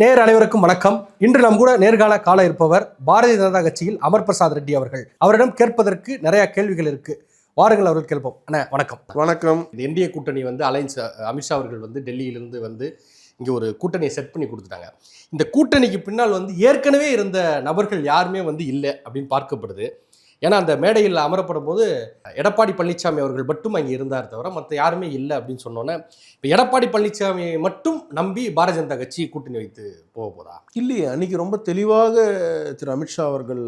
நேர் அனைவருக்கும் வணக்கம். இன்று நம் கூட நேர்கால கால இருப்பவர் பாரதிய ஜனதா கட்சியில் அமர் பிரசாத் ரெட்டி அவர்கள். அவரிடம் கேட்பதற்கு நிறைய கேள்விகள் இருக்கு. வாருங்கள் அவர்கள் கேட்போம். அண்ணா வணக்கம். வணக்கம். இந்திய கூட்டணி வந்து அலைன்ஸ் அமித்ஷா அவர்கள் வந்து டெல்லியிலிருந்து வந்து இங்கே ஒரு கூட்டணியை செட் பண்ணி கொடுத்துட்டாங்க. இந்த கூட்டணிக்கு பின்னால் வந்து ஏற்கனவே இருந்த நபர்கள் யாருமே வந்து இல்லை அப்படின்னு பார்க்கப்படுது. ஏன்னா அந்த மேடையில் அமரப்படும் போது எடப்பாடி பழனிசாமி அவர்கள் மட்டும் அங்கே இருந்தார் தவிர மற்ற யாருமே இல்லை அப்படின்னு சொன்னோன்னே இப்போ எடப்பாடி பழனிசாமி மட்டும் நம்பி பாரதிய ஜனதா கட்சி கூட்டணி வைத்து போக போதா? இல்லையே அன்னைக்கு ரொம்ப தெளிவாக திரு. அமித்ஷா அவர்கள்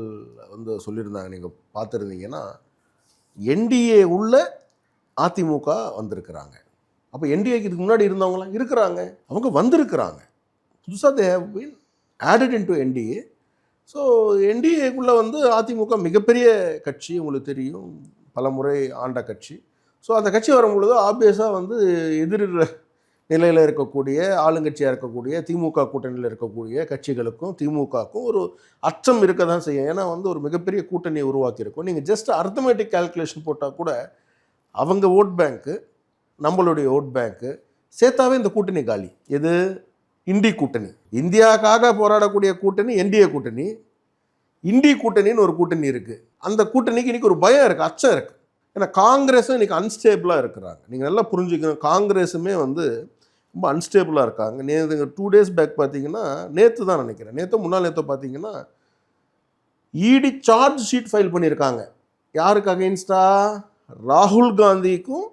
வந்து சொல்லியிருந்தாங்க. நீங்கள் பார்த்துருந்தீங்கன்னா என்டிஏ உள்ள அதிமுக வந்திருக்கிறாங்க. அப்போ என்டிஏக்கு இதுக்கு முன்னாடி இருந்தவங்களாம் இருக்கிறாங்க. அவங்க வந்திருக்கிறாங்க. புதுசாக they have been added in to NDA so என்டிஏக்குள்ளே வந்து அதிமுக மிகப்பெரிய கட்சி உங்களுக்கு தெரியும். பல முறை ஆண்ட கட்சி. ஸோ அந்த கட்சி வரும்பொழுது ஆப்வியஸாக வந்து எதிர் நிலையில் இருக்கக்கூடிய ஆளுங்கட்சியாக இருக்கக்கூடிய திமுக கூட்டணியில் இருக்கக்கூடிய கட்சிகளுக்கும் திமுகவுக்கும் ஒரு அச்சம் இருக்க தான் செய்யும். ஏன்னா வந்து ஒரு மிகப்பெரிய கூட்டணியை உருவாக்கியிருக்கும். நீங்கள் ஜஸ்ட் அர்த்தமேட்டிக் கால்குலேஷன் போட்டால் கூட அவங்க ஓட் பேங்க்கு நம்மளுடைய ஓட் பேங்க்கு சேர்த்தாவே இந்த கூட்டணி காலி. எது? இண்டி கூட்டணி. இந்தியாவுக்காக போராடக்கூடிய கூட்டணி என்டிஏ கூட்டணி. இண்டி கூட்டணின்னு ஒரு கூட்டணி இருக்குது அந்த கூட்டணிக்கு இன்றைக்கி ஒரு பயம் இருக்குது அச்சம் இருக்குது ஏன்னா காங்கிரஸும் இன்றைக்கி அன்ஸ்டேபிளாக இருக்கிறாங்க. நீங்கள் நல்லா புரிஞ்சுக்கணும் காங்கிரஸுமே வந்து ரொம்ப அன்ஸ்டேபிளாக இருக்காங்க. நேற்று டூ டேஸ் பேக் பார்த்தீங்கன்னா நேற்று தான் நினைக்கிறேன். நேற்று முன்னாள் நேற்று பார்த்தீங்கன்னா இடி சார்ஜ் ஷீட் ஃபைல் பண்ணியிருக்காங்க. யாருக்கு அகெயின்ஸ்டா ராகுல் காந்திக்கும்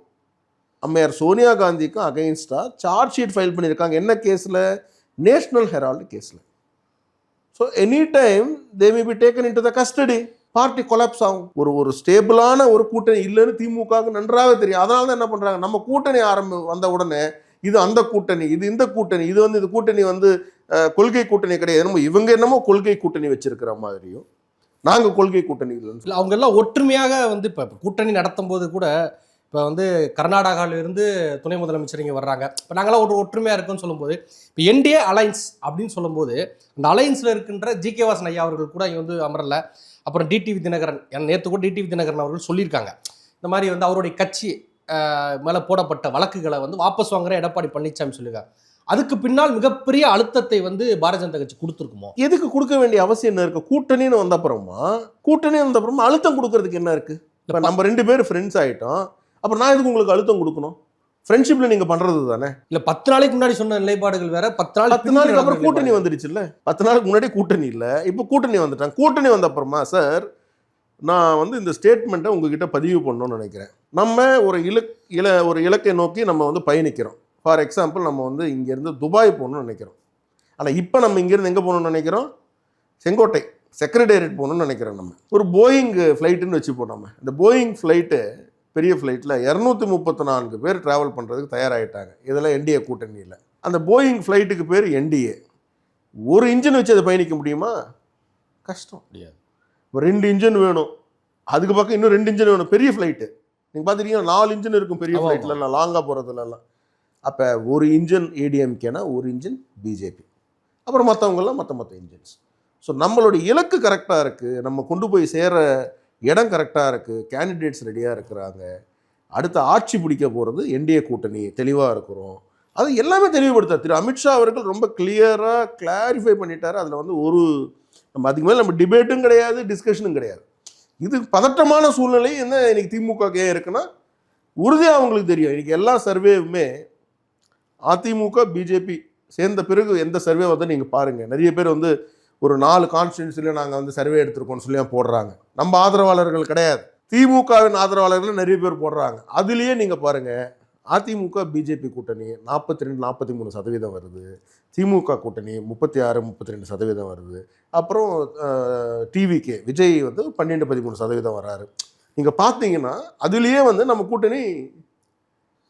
அம்மையார் சோனியா காந்திக்கும் அகெயின்ஸ்டாக சார்ஜ் ஷீட் ஃபைல் பண்ணியிருக்காங்க. என்ன கேஸில் நேஷ்னல் ஹெரால்டு கேஸில் so any time they may be taken in to the custody party collapse ஆகும். ஒரு ஒரு ஸ்டேபிளான ஒரு கூட்டணி இல்லைன்னு திமுகவுக்கு நன்றாக தெரியும். அதனால தான் என்ன பண்ணுறாங்க நம்ம கூட்டணி ஆரம்பி வந்த உடனே இது அந்த கூட்டணி இது இந்த கூட்டணி இது வந்து இது கூட்டணி வந்து கொள்கை கூட்டணி கிடையாது. என்னமோ இவங்க என்னமோ கொள்கை கூட்டணி வச்சிருக்கிற மாதிரியும் நாங்கள் கொள்கை கூட்டணி இல்லைன்னு இல்லை அவங்க எல்லாம் ஒற்றுமையாக வந்து இப்போ கூட்டணி நடத்தும் போது கூட இப்போ வந்து கர்நாடகாவில இருந்து துணை முதலமைச்சர் இங்கே வர்றாங்க. இப்போ நாங்களாம் ஒரு ஒற்றுமையாக இருக்குன்னு சொல்லும்போது இப்போ என்டிஏ அலைன்ஸ் அப்படின்னு சொல்லும்போது அந்த அலைன்ஸில் இருக்கின்ற ஜி கே வாசன் ஐயா அவர்கள் கூட இங்கே வந்து அமரல. அப்புறம் டிடிவி தினகரன் நேற்று கூட டிடிவி தினகரன் அவர்கள் சொல்லியிருக்காங்க. இந்த மாதிரி வந்து அவருடைய கட்சி மேலே போடப்பட்ட வழக்குகளை வந்து வாபஸ் வாங்குற எடப்பாடி பழனிசாமி சொல்லியிருக்காங்க. அதுக்கு பின்னால் மிகப்பெரிய அழுத்தத்தை வந்து பாரதிய ஜனதா கட்சி கொடுத்துருக்குமோ? எதுக்கு கொடுக்க வேண்டிய அவசியம் என்ன இருக்கு? கூட்டணின்னு வந்த அப்புறமா கூட்டணி வந்த அப்புறமா அழுத்தம் கொடுக்கறதுக்கு என்ன இருக்கு? இப்போ நம்ம ரெண்டு பேரும் ஃப்ரெண்ட்ஸ் ஆயிட்டோம். அப்புறம் நான் எதுக்கு உங்களுக்கு அழுத்தம் கொடுக்கணும்? ஃப்ரெண்ட்ஷிப்ல நீங்க பண்றது தானே? இல்ல பத்து நாளைக்கு முன்னாடி சொன்ன நிலைப்பாடுகள் வேற. பத்து நாள் பத்து நாளைக்கு அப்புறம் கூட்டணி வந்துடுச்சுல்ல? பத்து நாளுக்கு முன்னாடி கூட்டணி இல்லை. இப்போ கூட்டணி வந்துட்டாங்க. கூட்டணி வந்த அப்புறமா சார் நான் வந்து இந்த ஸ்டேட்மெண்ட்டை உங்ககிட்ட பதிவு பண்ணணும்னு நினைக்கிறேன். நம்ம ஒரு இலக் இல ஒரு இலக்கை நோக்கி நம்ம வந்து பயணிக்கிறோம். ஃபார் எக்ஸாம்பிள் நம்ம வந்து இங்கேருந்து துபாய் போகணும்னு நினைக்கிறோம். ஆனால் இப்போ நம்ம இங்கேருந்து எங்கே போகணும்னு நினைக்கிறோம்? செங்கோட்டை செக்ரட்டேரியட் போகணும்னு நினைக்கிறோம் நம்ம. ஒரு போயிங் ஃப்ளைட்டுன்னு வச்சுப்போம் நம்ம. இந்த போயிங் ஃப்ளைட்டு பெரிய ஃப்ளைட்டில் இரநூத்தி முப்பத்தி நான்கு பேர் ட்ராவல் பண்ணுறதுக்கு தயாராகிட்டாங்க இதெல்லாம் என்டிஏ கூட்டணியில். அந்த போயிங் ஃப்ளைட்டுக்கு பேர் என்டிஏ ஒரு இன்ஜின் வச்சு அதை பயணிக்க முடியுமா? கஷ்டம். முடியாது. இப்போ ரெண்டு இன்ஜின் வேணும். அதுக்கு பக்கம் இன்னும் ரெண்டு இன்ஜின் வேணும். பெரிய ஃப்ளைட்டு நீங்கள் பார்த்துட்டீங்கன்னா நாலு இன்ஜின் இருக்கும் பெரிய ஃப்ளைட்லலாம் லாங்காக போகிறதுலலாம் அப்போ ஒரு இன்ஜின் ஏடிஎம்கேனா ஒரு இன்ஜின் பிஜேபி அப்புறம் மற்றவங்கெல்லாம் மற்ற மற்ற இன்ஜின்ஸ் ஸோ நம்மளுடைய இலக்கு கரெக்டாக இருக்குது நம்ம கொண்டு போய் சேர இடம் கரெக்டாக இருக்குது கேண்டிடேட்ஸ் ரெடியாக இருக்கிறாங்க. அடுத்த ஆட்சி பிடிக்க போகிறது என்டிஏ கூட்டணி தெளிவாக இருக்கிறோம். அது எல்லாமே தெளிவுபடுத்தார். திரு அமித்ஷா அவர்கள் ரொம்ப கிளியராக கிளாரிஃபை பண்ணிட்டார். அதில் வந்து ஒரு நம்ம அதுக்கு மேலே நம்ம டிபேட்டும் கிடையாது டிஸ்கஷனும் கிடையாது. இது பதட்டமான சூழ்நிலை. என்ன இன்றைக்கி திமுக ஏன் இருக்குன்னா உறுதியாக அவங்களுக்கு தெரியும். இன்றைக்கி எல்லா சர்வேவுமே அதிமுக பிஜேபி சேர்ந்த பிறகு எந்த சர்வே வந்து நீங்கள் பாருங்கள் நிறைய பேர் வந்து ஒரு நாலு கான்ஸ்டியூன்சியில் நாங்கள் வந்து சர்வே எடுத்திருக்கோம்னு சொல்லி போடுறாங்க. நம்ம ஆதரவாளர்கள் கிடையாது. திமுகவின் ஆதரவாளர்கள் நிறைய பேர் போடுறாங்க. அதுலேயே நீங்கள் பாருங்கள் அதிமுக பிஜேபி கூட்டணி நாற்பத்தி ரெண்டு நாற்பத்தி மூணு சதவீதம் வருது. திமுக கூட்டணி முப்பத்தி ஆறு முப்பத்தி ரெண்டு சதவீதம் வருது. அப்புறம் டிவிகே விஜய் வந்து பன்னெண்டு பதிமூணு சதவீதம் வராரு. நீங்கள் பார்த்தீங்கன்னா அதுலேயே வந்து நம்ம கூட்டணி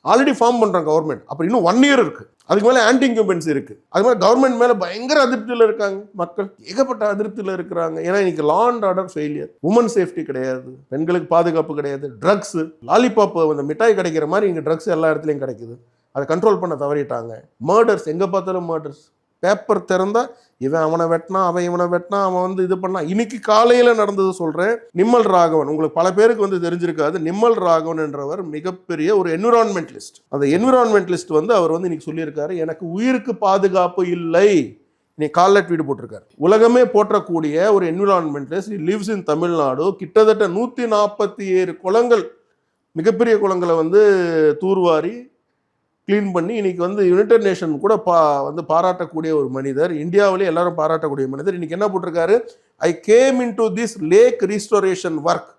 ஆல்ரெடி ஃபார்ம் பண்ணுறாங்க கவர்மெண்ட் அப்புறம் இன்னும் ஒன் இயர் இருக்குது அதுக்கு மேலே ஆன்டி இன்கம்பன்சி இருக்குது அது மாதிரி கவர்மெண்ட் மேலே பயங்கர அதிருப்தியில் இருக்காங்க. மக்கள் ஏகப்பட்ட அதிருப்தியில் இருக்கிறாங்க. ஏன்னா இன்னைக்கு law and order failure woman safety கிடையாது. பெண்களுக்கு பாதுகாப்பு கிடையாது. ட்ரக்ஸ் லாலிபாப் அந்த மிட்டாய் கிடைக்கிற மாதிரி இங்கே ட்ரக்ஸ் எல்லா இடத்துலையும் கிடைக்குது. அதை கண்ட்ரோல் பண்ண தவறிட்டாங்க. மர்டர்ஸ் எங்கே பார்த்தாலும் மர்டர்ஸ் பேப்பர் திறந்தா இவன் அவனை வெட்டினா அவன் இவனை வெட்டினா அவன் வந்து இது பண்ணான் இன்னைக்கு காலையில் நடந்தது சொல்கிறேன் நிம்மல் ராகவன். உங்களுக்கு பல பேருக்கு வந்து தெரிஞ்சிருக்காது நிம்மல் ராகவன் என்றவர் மிகப்பெரிய ஒரு என்விரான்மெண்டலிஸ்ட் அந்த என்விரான்மெண்டலிஸ்ட் வந்து அவர் வந்து இன்னைக்கு சொல்லியிருக்காரு எனக்கு உயிருக்கு பாதுகாப்பு இல்லை. நீ காலில் ட்வீட் போட்டிருக்காரு. உலகமே போற்றக்கூடிய ஒரு என்விரான்மெண்டலிஸ்ட் லிவ்ஸ் இன் தமிழ்நாடு கிட்டத்தட்ட நூற்றி நாற்பத்தி ஏழு குளங்கள் மிகப்பெரிய குளங்களை வந்து தூர்வாரி க்ளீன் பண்ணி இன்னைக்கு வந்து யுனைடெட் நேஷன் கூட பா வந்து பாராட்டக்கூடிய ஒரு மனிதர் இந்தியாவிலே எல்லாரும் பாராட்டக்கூடிய மனிதர். இன்னைக்கு என்ன போட்டிருக்காரு? I came in to this lake restoration work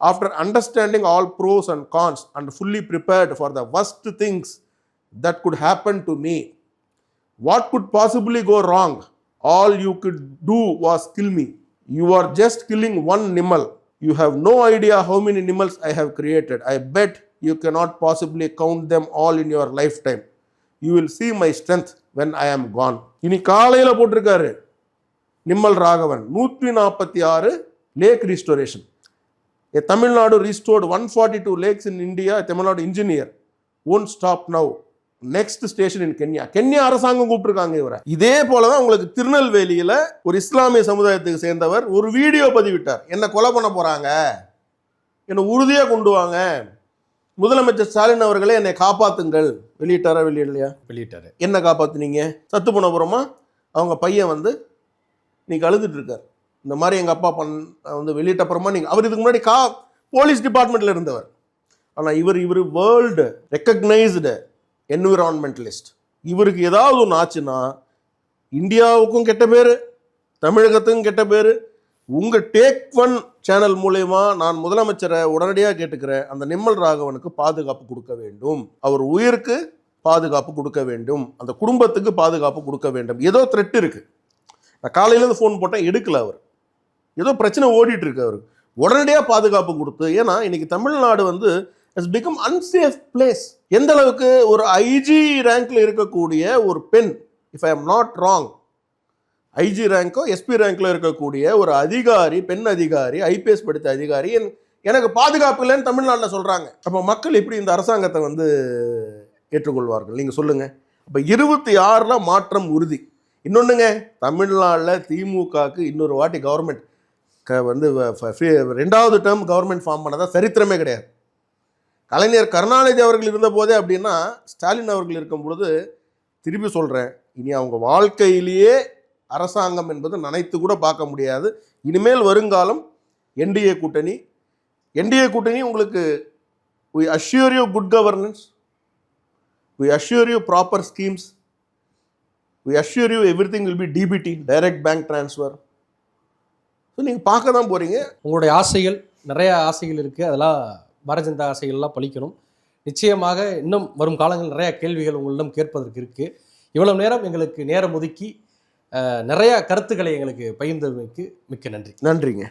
after understanding all pros and cons and fully prepared for the worst things that could happen to me what could possibly go wrong all you could do was kill me you are just killing one nimmal you have no idea how many Nimals I have created I bet you cannot possibly count them all in your lifetime. You will see my strength when I am gone இனி காலையில் போட்டிருக்காரு. நிம்மல் ராகவன் நூற்றி நாற்பத்தி ஆறு lake restoration a Tamil Nadu Nadu restored 142 lakes in India. A Tamil Nadu engineer. Won't stop now. Next station in Kenya Kenya அரசாங்கம் கூப்பிட்டுருக்காங்க இவரை. இதே போல தான் உங்களுக்கு திருநெல்வேலியில் ஒரு இஸ்லாமிய சமுதாயத்துக்கு சேர்ந்தவர் ஒரு வீடியோ பதிவிட்டார். என்ன கொலை பண்ண போகிறாங்க என்னை உறுதியாக கொண்டு வாங்க? முதலமைச்சர் ஸ்டாலின் அவர்களே என்னை காப்பாத்துங்கள். வெளியிட்டாரா வெளியிடலையா? வெளியிட்டாரு. என்ன காப்பாத்துனீங்க? சத்து போன அப்புறமா அவங்க பையன் வந்து இன்னைக்கு அழுதுட்டு இருக்கார். இந்த மாதிரி எங்கள் அப்பா பண் வந்து வெளியிட்ட அப்புறமா நீங்கள் அவர் இதுக்கு முன்னாடி கா போலீஸ் டிபார்ட்மெண்ட்டில் இருந்தவர். ஆனால் இவர் இவர் வேர்ல்டு ரெக்கக்னைஸ்டு என்விரான்மெண்டலிஸ்ட் இவருக்கு ஏதாவது ஒன்று ஆச்சுன்னா இந்தியாவுக்கும் கெட்ட பேர் தமிழகத்துக்கும் கெட்ட பேர் உங்கள் டேக் ஒன் சேனல் மூலயமா நான் முதலமைச்சரை உடனடியாக கேட்டுக்கிறேன். அந்த நிம்மல் ராகவனுக்கு பாதுகாப்பு கொடுக்க வேண்டும். அவர் உயிருக்கு பாதுகாப்பு கொடுக்க வேண்டும். அந்த குடும்பத்துக்கு பாதுகாப்பு கொடுக்க வேண்டும். ஏதோ த்ரெட் இருக்குது நான் காலையிலேருந்து ஃபோன் போட்டேன் எடுக்கல அவர். ஏதோ பிரச்சனை ஓடிட்டு இருக்கு அவருக்கு. உடனடியாக பாதுகாப்பு கொடுத்து ஏன்னா இன்னைக்கு தமிழ்நாடு வந்து இட்ஸ் பிகம் அன்சேஃப் பிளேஸ் எந்த அளவுக்கு ஒரு ஐஜி ரேங்க்ல இருக்கக்கூடிய ஒரு பெண் if I am not wrong IG ரேங்கோ SP ரேங்க்ல இருக்கக்கூடிய ஒரு அதிகாரி பெண் அதிகாரி ஐபிஎஸ் படித்த அதிகாரி என் எனக்கு பாதுகாப்பு இல்லைன்னு தமிழ்நாட்டில் சொல்கிறாங்க அப்போ மக்கள் எப்படி இந்த அரசாங்கத்தை வந்து ஏற்றுக்கொள்வார்கள்? நீங்கள் சொல்லுங்கள் அப்போ இருபத்தி ஆறில் மாற்றம் உறுதி. இன்னொன்றுங்க தமிழ்நாட்டில் திமுகவுக்கு இன்னொரு வாட்டி கவர்மெண்ட் க வந்து ரெண்டாவது டேர்ம் கவர்மெண்ட் ஃபார்ம் பண்ணதாக சரித்திரமே கிடையாது. கலைஞர் கருணாநிதி அவர்கள் இருந்த போதே அப்படின்னா ஸ்டாலின் அவர்கள் இருக்கும் பொழுது திருப்பி சொல்கிறேன் இனி அவங்க வாழ்க்கையிலேயே அரசாங்கம் என்பது நினைத்து கூட பார்க்க முடியாது. இனிமேல் வருங்காலம் என்டிஏ கூட்டணி. என்டிஏ கூட்டணி உங்களுக்கு we assure good governance we we assure you proper schemes. We assure you everything will be DBT direct bank transfer. So நீங்கள் பார்க்க தான் போகிறீங்க உங்களுடைய ஆசைகள் நிறைய ஆசைகள் இருக்குது அதெல்லாம் பாரதிய ஜனதா ஆசைகள்லாம் பழிக்கணும். நிச்சயமாக இன்னும் வரும் காலங்கள் நிறையா கேள்விகள் உங்களிடம் கேட்பதற்கு இருக்குது இவ்வளவு நேரம் எங்களுக்கு நேரம் ஒதுக்கி நிறையா கருத்துக்களை எங்களுக்கு பகிர்ந்தமைக்கு மிக்க நன்றி. நன்றிங்க.